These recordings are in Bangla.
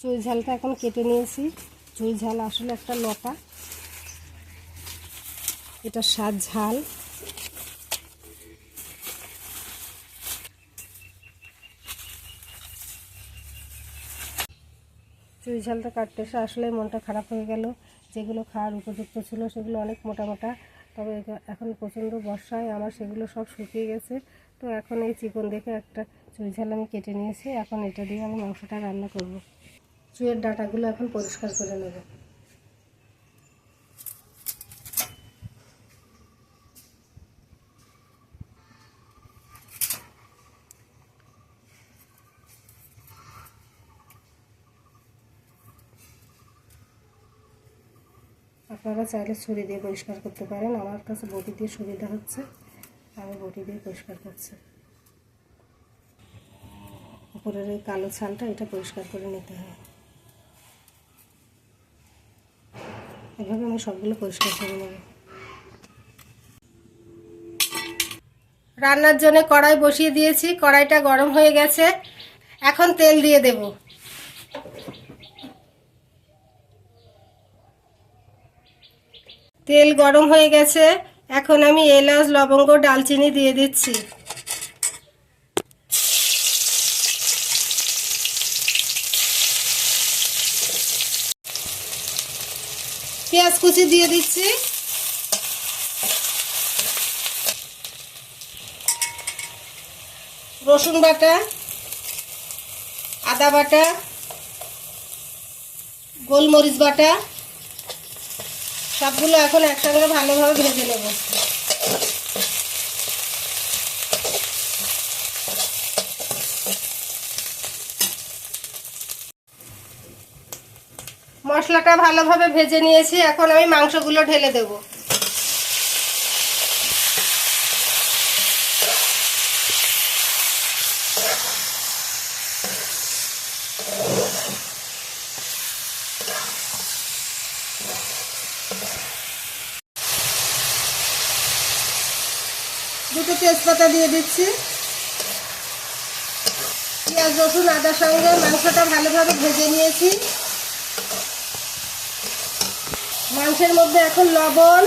চুই ঝালটা এখন কেটে নিয়েছি। চুই ঝাল আসলে একটা লতা। এটা স্বাদ ঝাল। চুই ঝালটা কাটতে এসে আসলে মনটা খারাপ হয়ে গেল। যেগুলো খাওয়ার উপযুক্ত ছিল সেগুলো অনেক মোটা মোটা। তবে এখন প্রচণ্ড বর্ষায় আমার সেগুলো সব শুকিয়ে গেছে। তো এখন এই চিকন দেখে একটা চুই ঝাল আমি কেটে নিয়েছি। এখন এটা দিয়ে আমি মাংসটা রান্না করব। চুইয়ের ডাটাগুলো এখন পরিষ্কার করে নেব। আপনারা চাইলে ছুরি দিয়ে পরিষ্কার করতে পারেন। আমার কাছে বটি দিয়ে সুবিধা হচ্ছে। আমি বটি দিয়ে পরিষ্কার করছি। উপরের এই কালো ছালটা, এটা পরিষ্কার করে নিতে হয়। এভাবে আমি সবগুলো পরিষ্কার করে নেব। রান্নার জন্য কড়াই বসিয়ে দিয়েছি, কড়াইটা গরম হয়ে গেছে। এখন তেল দিয়ে দেবো। তেল গরম হয়ে গেছে, এখন আমি এলাচ, লবঙ্গ, ডালচিনি দিয়ে দিচ্ছি। পেঁয়াজ কুচি দিয়ে দিচ্ছি। রসুন বাটা, আদা বাটা, গোলমরিচ বাটা, সবগুলো এখন একসঙ্গে ভালোভাবে ভেজে নেব। মশলাটা ভালোভাবে ভেজে নিয়েছি, এখন আমি মাংসগুলো ঢেলে দেব। দুটো তেজপাতা দিয়ে দিচ্ছি। পেঁয়াজ, রসুন আদার সঙ্গে মাংসটা ভালোভাবে ভেজে নিয়েছি। মাংসের মধ্যে এখন লবণ।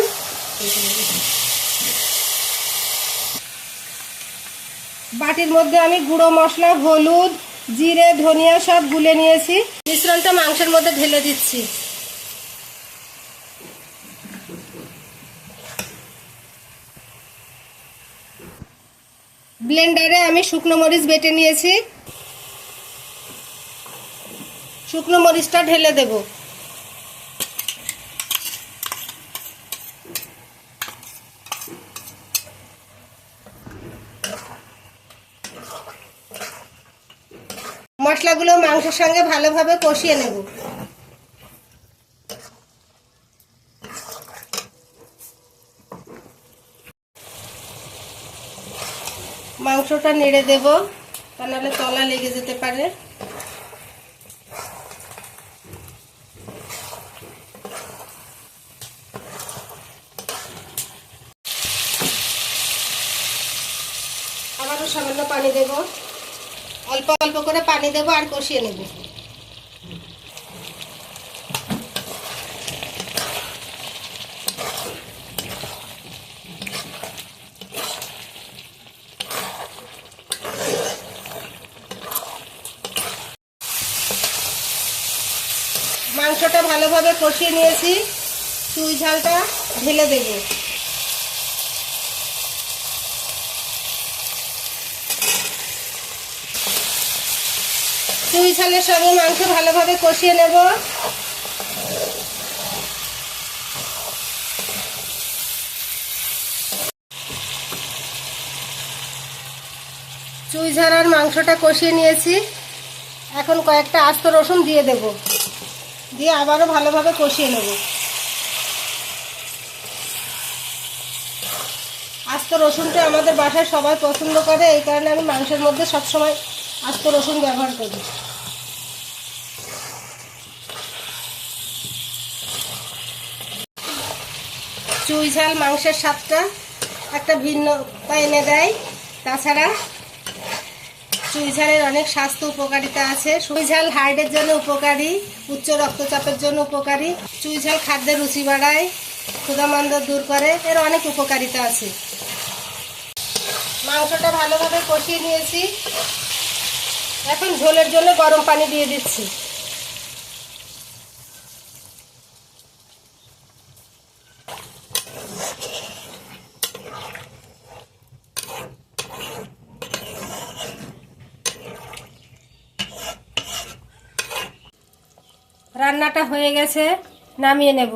বাটির মধ্যে আমি গুঁড়ো মশলা, হলুদ, জিরে, ধনিয়া সব গুলে নিয়েছি। মিশ্রণটা মাংসের মধ্যে ঢেলে দিচ্ছি। ব্লেন্ডারে আমি শুকনো মরিচ বেটে নিয়েছি। শুকনো মরিচটা ঢেলে দেব। মশলাগুলো মাংসের সঙ্গে ভালোভাবে কষিয়ে নেব। মাংসটা নেড়ে দেব, তা নাহলে তলা লেগে যেতে পারে। আবারও সামান্য পানি দেব। অল্প অল্প করে পানি দেব আর কষিয়ে নেব। মাংসটা ভালোভাবে কষিয়ে নিয়েছি। চুই ঝালটা ঢেলে দেব। চুই ঝালের সঙ্গে মাংস ভালোভাবে কষিয়ে নেব। চুই ঝাল আর মাংসটা কষিয়ে নিয়েছি। এখন কয়েকটা আস্ত রসুন দিয়ে দেব। দিয়ে আবারও ভালোভাবে কষিয়ে নেব। আস্ত রসুনটা আমাদের বাসায় সবাই পছন্দ করে, এই কারণে আমি মাংসের মধ্যে সবসময় আস্ত রসুন ব্যবহার করি। চুই ঝাল মাংসের স্বাদটা একটা ভিন্নতা এনে দেয়। তাছাড়া চুই ঝালের অনেক স্বাস্থ্য উপকারিতা আছে। চুই ঝাল হার্টের জন্য উপকারী, উচ্চ রক্তচাপের জন্য উপকারী। চুই ঝাল খাদ্যের রুচি বাড়ায়, ক্ষুধামন্দ দূর করে, এর অনেক উপকারিতা আছে। মাংসটা ভালোভাবে কষিয়ে নিয়েছি। এখন ঝোলের জন্য গরম পানি দিয়ে দিচ্ছি। রান্নাটা হয়ে গেছে নামিয়ে নেব।